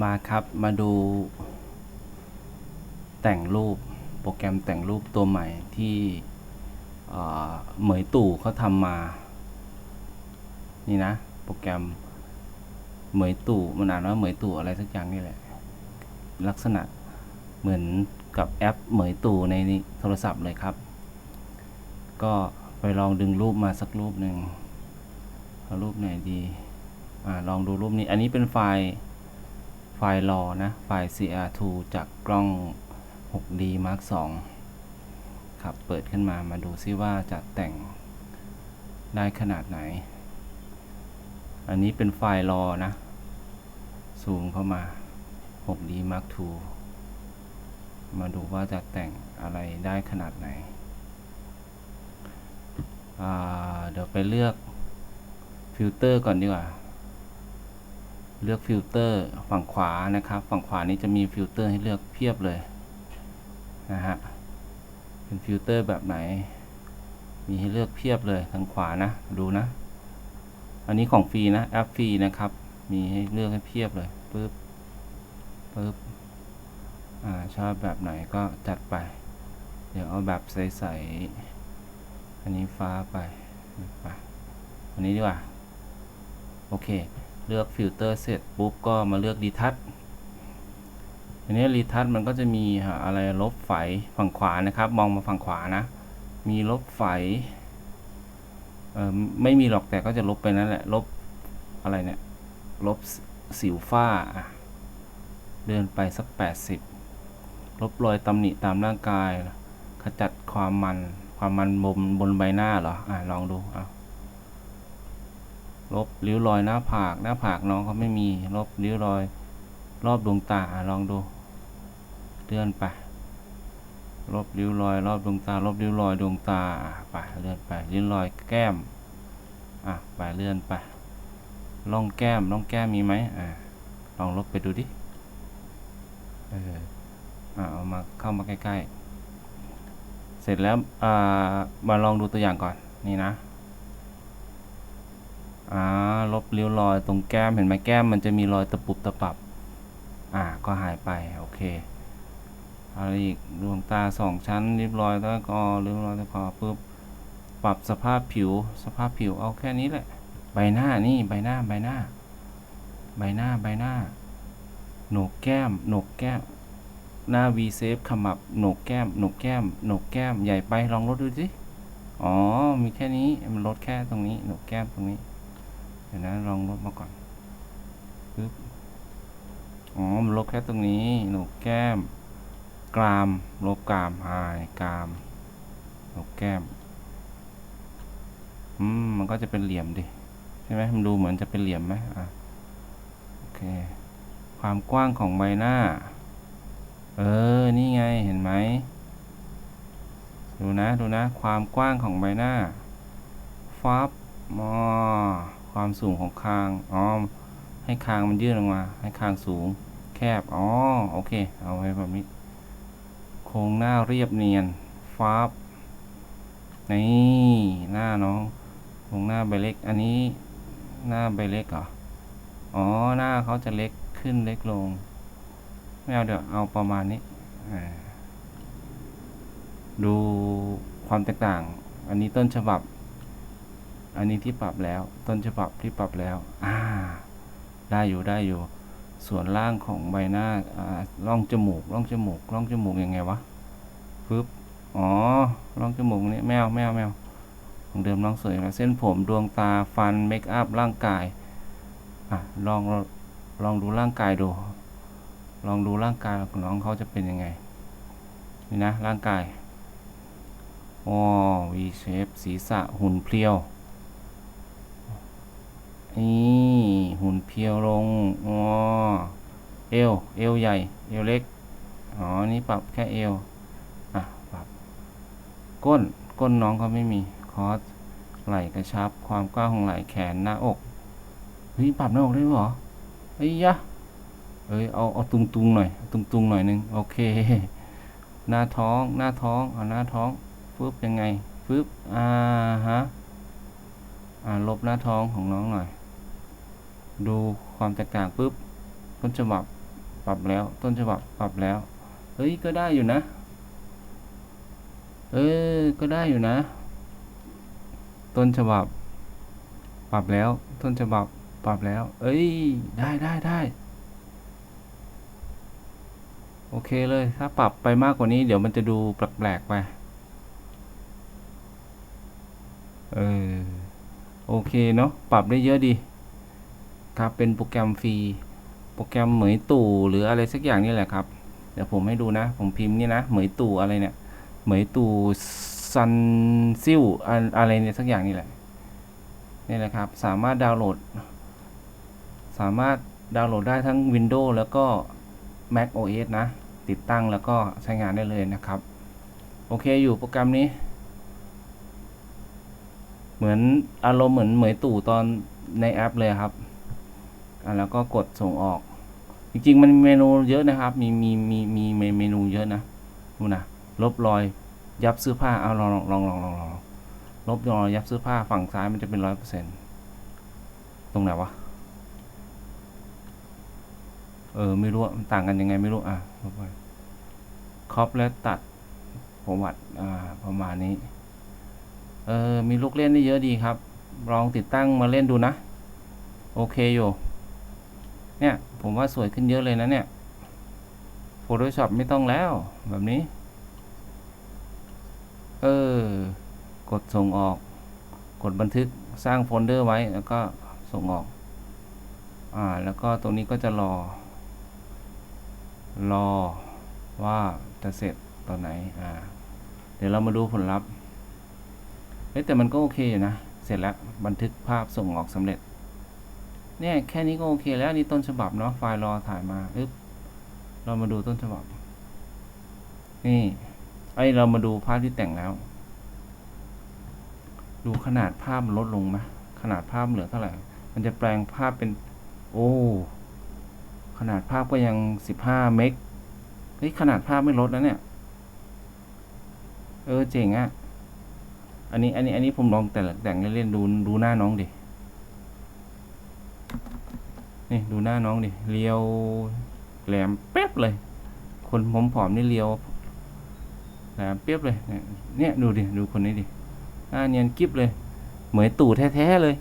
มาครับมาดู แต่งรูปโปรแกรมแต่งรูปตัวใหม่ที่เหมยตู่เขาทำมา นี่นะ โปรแกรมเหมยตู่มันอ่านว่าเหมยตู่อะไรสักอย่างนี่แหละ ลักษณะเหมือนกับแอปเหมยตู่ในโทรศัพท์เลยครับ ก็ไปลองดึงรูปมาสักรูปหนึ่งเอารูปไหนดี อ่าลองดูรูปนี้ อันนี้เป็นไฟล์ ไฟล์รอนะ ไฟล์ CR2 จากกล้อง 6D Mark II ครับ เปิดขึ้นมา มาดูซิว่าจะแต่งได้ขนาดไหน อันนี้เป็นไฟล์รอนะ ซูมเข้ามา 6D Mark II มาดูว่าจะแต่งอะไรได้ขนาดไหน เดี๋ยวไปเลือกฟิลเตอร์ก่อนดีกว่า เลือกฟิลเตอร์ฝั่งขวานะครับ ฝั่งขวานี้จะมีฟิลเตอร์ให้เลือกเพียบเลยนะฮะเป็นฟิลเตอร์แบบไหน มีให้เลือกเพียบเลยทางขวานะ ดูนะ อันนี้ของฟรีนะแอปฟรีนะครับ มีให้เลือกให้เพียบเลยปึ๊บปึ๊บอ่าชอบแบบไหนก็จัดไป เดี๋ยวเอาแบบใสๆอันนี้ฟ้าไปไปอันนี้ดีกว่า โอเค เลือกฟิลเตอร์เสร็จปุ๊บก็มาเลือกรีทัชทีนี้รีทัชมันก็จะมีอะไรลบไฝฝั่งขวานะครับ มองมาฝั่งขวานะ มีลบไฝไม่มีหรอกแต่ก็จะลบไปนั่นแหละ ลบอะไรเนี่ย ลบสิวฝ้าอะเดินไปสัก 80 ลบรอยตำหนิตามร่างกาย ขจัดความมัน ความมันบนบนใบหน้าเหรอ อะลองดูอะ ลบริ้วรอยหน้าผาก หน้าผากน้องเขาไม่มี ลบริ้วรอย รอบดวงตาลองดูเลื่อนไป ลบริ้วรอย รอบดวงตา ลบริ้วรอยดวงตาไปเลื่อนไปริ้วรอยแก้มอะไปเลื่อนไปร่องแก้มร่องแก้มมีไหมอะลองลบไปดูดิเอออะเอามาเข้ามาใกล้ๆ เสร็จแล้วอ่ามาลองดูตัวอย่างก่อนนี่นะ อ่าลบริ้วรอยตรงแก้มเห็นไหมแก้มมันจะมีรอยตะปุบตะปับ อ่าก็หายไป โอเคอะไรอีกดวงตาสองชั้นริบรอยแล้วก็ริ้วรอยตะคอปุ๊บปรับสภาพผิวสภาพผิวเอาแค่นี้แหละ ใบหน้านี่ใบหน้าใบหน้า ใบหน้าใบหน้าโหนกแก้มโหนกแก้ม หน้า V shape ขมับโหนกแก้มโหนกแก้มโหนกแก้มใหญ่ไปลองลดดูสิอ๋อมีแค่นี้มันลดแค่ตรงนี้โหนกแก้มตรงนี้ ดี๋ยวนะลองลดมาก่อนปึ๊บอ๋อมันลบแค่ตรงนี้หนกแก้ม กราม ลบกรามหายกรามหนกแก้มอืมมันก็จะเป็นเหลี่ยมดิใช่ไหมมันดูเหมือนจะเป็นเหลี่ยมไหมอะโอเค ความกว้างของใบหน้า เออ นี่ไงเห็นไหมดูนะ ดูนะ ความกว้างของใบหน้า ฟับมอ ความสูงของคางอ๋อให้คางมันยื่นออกมา ให้คางสูง แคบอ๋อโอเค เอาไว้แบบนี้ โครงหน้าเรียบเนียนฟับนี่หน้าน้องโครงหน้าใบเล็ก อันนี้หน้าใบเล็กเหรออ๋อหน้าเขาจะเล็กขึ้นเล็กลงไม่เอาเดี๋ยวเอาประมาณนี้ดูความแตกต่าง อันนี้ต้นฉบับ อันนี้ที่ปรับแล้ว ต้นฉบับที่ปรับแล้ว อ่า ได้อยู่ได้อยู่ ส่วนล่างของใบหน้าอ่าร่องจมูกร่องจมูกร่องจมูกยังไงวะปึ๊บอ๋อร่องจมูกนี่แมวแมวแมวของเดิมน้องสวยแล้วเส้นผมดวงตาฟันเมคอัพร่างกายอะลองลองดูร่างกายดู ลองดูร่างกายของน้องเขาจะเป็นยังไงนี่นะร่างกายอ๋อ V shape ศีรษะหุ่นเพรียว นี่หุ่นเพียวลงอ๋อเอวเอวใหญ่ เอวเล็ก อ๋อ นี่ปรับแค่เอว อะ ปรับ ก้น ก้นน้องเขาไม่มี คอส ไหล่กระชับ ความกว้างของไหล่แขนหน้าอก เฮ้ย ปรับหน้าอกได้ด้วยเหรอเฮ้ยยะเอ้ย เอา เอาตุงตุงๆหน่อย ตุงตุงๆหน่อยหนึง โอเค หน้าท้อง หน้าท้อง เอาหน้าท้อง ฟึบยังไง ฟึบ อ่าฮะ อ่า ลบหน้าท้องของน้องหน่อย ดูความแตกต่างปุ๊บ ต้นฉบับปรับแล้ว ต้นฉบับปรับแล้ว เฮ้ย ก็ได้อยู่นะ เออ ก็ได้อยู่นะ ต้นฉบับ ปรับแล้ว ต้นฉบับปรับแล้ว เอ้ย ได้ได้ได้ โอเคเลย ถ้าปรับไปมากกว่านี้ เดี๋ยวมันจะดูแปลกๆไป เออ โอเคเนาะ ปรับได้เยอะดี ครับเป็นโปรแกรมฟรี โปรแกรมเหมยตู่หรืออะไรสักอย่างนี่แหละครับ เดี๋ยวผมให้ดูนะ ผมพิมพ์นี่นะ เหมยตู่อะไรเนี่ย เหมยตู่ซันซิลอะไรเนี่ยสักอย่างนี่แหละ นี่แหละครับ สามารถดาวน์โหลด สามารถดาวน์โหลดได้ทั้ง Windows แล้วก็ Mac OS นะ ติดตั้งแล้วก็ใช้งานได้เลยนะครับ โอเคอยู่โปรแกรมนี้ เหมือนอารมณ์เหมือนเหมยตู่ตอนในแอปเลยครับ แล้วก็กดส่งออก จริงๆ มันเมนูเยอะนะครับ มีมีมีมีเมนูเยอะนะดูนะลบรอยยับเสื้อผ้าเอาลองลองลองลองลองลบรอยยับเสื้อผ้าฝั่งซ้ายมันจะเป็นร้อยเปอร์เซ็นต์ตรงไหนวะเออไม่รู้มันต่างกันยังไงไม่รู้อะลบไปครอปและตัดประวัติอ่าประมาณนี้เออมีลูกเล่นได้เยอะดีครับ ลองติดตั้งมาเล่นดูนะ โอเคอยู่ เนี่ยผมว่าสวยขึ้นเยอะเลยนะเนี่ย Photoshop ไม่ต้องแล้วแบบนี้ เออ กดส่งออก กดบันทึกสร้างโฟลเดอร์ไว้แล้วก็ส่งออก อ่า แล้วก็ตรงนี้ก็จะรอ รอว่าจะเสร็จตอนไหน อ่า เดี๋ยวเรามาดูผลลัพธ์เฮ้ยแต่มันก็โอเคอยู่นะ เสร็จแล้วบันทึกภาพส่งออกสำเร็จ เนี่ยแค่นี้ก็โอเคแล้วนี่ต้นฉบับเนาะไฟล์รอถ่ายมาอึ๊บเรามาดูต้นฉบับ นี่ไอเรามาดูภาพที่แต่งแล้ว ดูขนาดภาพมันลดลงไหมขนาดภาพเหลือเท่าไหร่ มันจะแปลงภาพเป็น โอ้ขนาดภาพก็ยังสิบห้าเมกเฮ้ยขนาดภาพไม่ลดแล้วเนี่ย เออเจ๋งอะอันนี้อันนี้อันนี้ผมลองแต่งแต่งเล่นๆดูดูหน้าน้องดิ นี่ดูหน้าน้องดิเรียวแหลมเป๊บเลย คนผมผอมนี่เรียวแหลมเป๊บเลย เนี่ยดูดิดูคนนี้ดิหน้าเนียนกิบเลย เหมยตู่แท้ๆเลย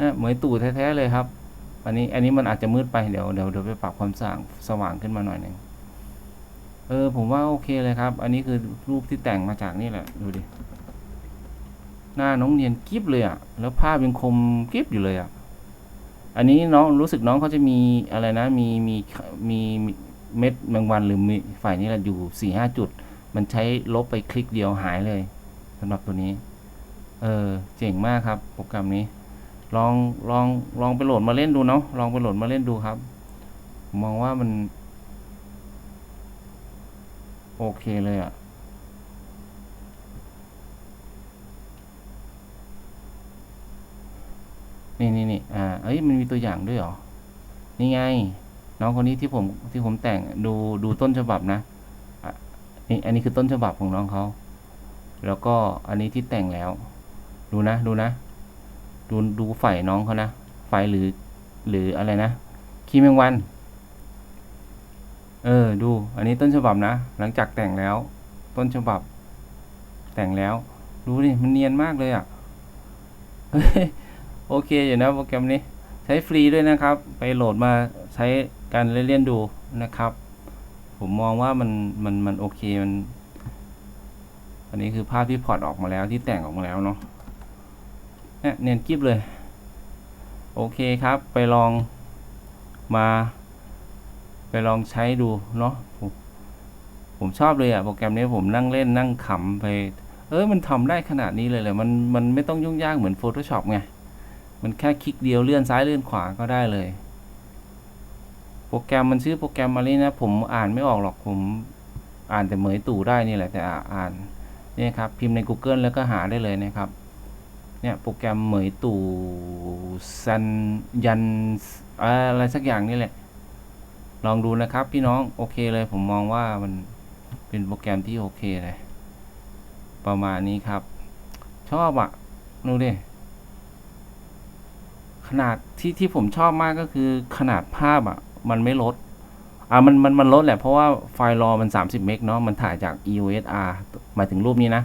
นะเหมยตู่แท้ๆเลยครับ อันนี้อันนี้มันอาจจะมืดไปเดี๋ยวเดี๋ยวเดี๋ยวไปปรับความสว่างสว่างขึ้นมาหน่อยหนึ่งเออผมว่าโอเคเลยครับ อันนี้คือรูปที่แต่งมาจากนี่แหละ ดูดิ หน้าน้องเนียนกิ๊บเลยอะ่ะ แล้วภาพยังคมกิ๊บอยู่เลยอะ่ะ อันนี้น้องรู้สึกน้องเขาจะมีอะไรนะ มีมีมีเม็ดแมงวันหรือมีฝ่ายนี้แหละอยู่สี่ห้าจุด มันใช้ลบไปคลิกเดียวหายเลยสำหรับตัวนี้ เออเจ๋งมากครับ โปรแกรมนี้ ลองลองลองไปโหลดมาเล่นดูเนาะลองไปโหลดมาเล่นดูครับมมองว่ามัน โอเคเลยอะ่ะ นี่นี่นี่อ่าเอ้ยมันมีตัวอย่างด้วยเหรอ นี่ไง น้องคนนี้ที่ผมที่ผมแต่งดูดูต้นฉบับนะอะนี่อันนี้คือต้นฉบับของน้องเขา แล้วก็อันนี้ที่แต่งแล้ว ดูนะดูนะ ดูดูไฟน้องเขานะไฟหรือ หรืออะไรนะขี้แมงวัน เออ ดู อันนี้ต้นฉบับนะ หลังจากแต่งแล้ว ต้นฉบับ แต่งแล้ว ดูดิมันเนียนมากเลยอะ่ะ โอเคอยู่นะโปรแกรมนี้ใช้ฟรีด้วยนะครับ ไปโหลดมาใช้การเล่นๆดูนะครับ ผมมองว่ามันมันมันโอเคมัน อันนี้คือภาพที่พอร์ตออกมาแล้วที่แต่งออกมาแล้วเนาะเนี่ยเนียนกิบเลย โอเคครับไปลองมา ไปลองใช้ดูเนาะผมผมชอบเลยอะโปรแกรมนี้ผมนั่งเล่นนั่งขำไป เออมันทำได้ขนาดนี้เลยเลยมันมันไม่ต้องยุ่งยากเหมือน Photoshop ไง มันแค่คลิกเดียวเลื่อนซ้ายเลื่อนขวาก็ได้เลย โปรแกรมมันชื่อโปรแกรมอะไรนะ ผมอ่านไม่ออกหรอกผมอ่านแต่เหมยตู่ได้นี่แหละแต่อ่านนี่ครับพิมพ์ใน Google แล้วก็หาได้เลยนะครับเนี่ยโปรแกรมเหมยตู่ซันยันอะไรสักอย่างนี่แหละ ลองดูนะครับพี่น้องโอเคเลยผมมองว่ามันเป็นโปรแกรมที่โอเคเลย ประมาณนี้ครับ ชอบอะ่ะ ดูดิ ขนาดที่ที่ผมชอบมากก็คือขนาดภาพอะ มันไม่ลด อ่ามันมันมันลดแหละ เพราะว่าไฟล์รอมัน 30 เมกเนาะมันถ่ายจาก EOSR หมายถึงรูปนี้นะ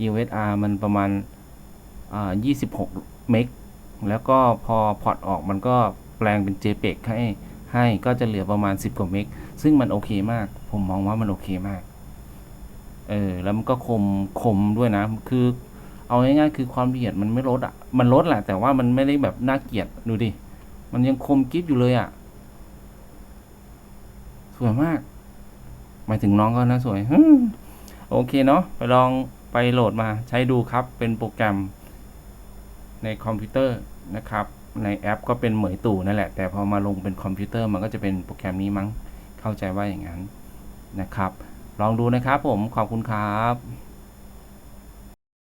EOSR มันประมาณอ่า26 เมกแล้วก็พอพอร์ตออกมันก็แปลงเป็น JPEG ให้ให้ก็จะเหลือประมาณ 10 กว่าเมกซึ่งมันโอเคมาก ผมมองว่ามันโอเคมาก เออ แล้วมันก็คมคมด้วยนะ คือ เอาง่ายๆคือความละเอียดมันไม่ลดอะ มันลดแหละแต่ว่ามันไม่ได้แบบน่าเกลียดดูดิ มันยังคมกริฟอยู่เลยอะ สวยมาก หมายถึงน้องก็นะสวยโอเคเนาะไปลองไปโหลดมาใช้ดูครับ เป็นโปรแกรมในคอมพิวเตอร์นะครับ ในแอปก็เป็นเหมยตู่นั่นแหละ แต่พอมาลงเป็นคอมพิวเตอร์มันก็จะเป็นโปรแกรมนี้มั้ง เข้าใจว่าอย่างนั้นนะครับ ลองดูนะครับผมขอบคุณครับ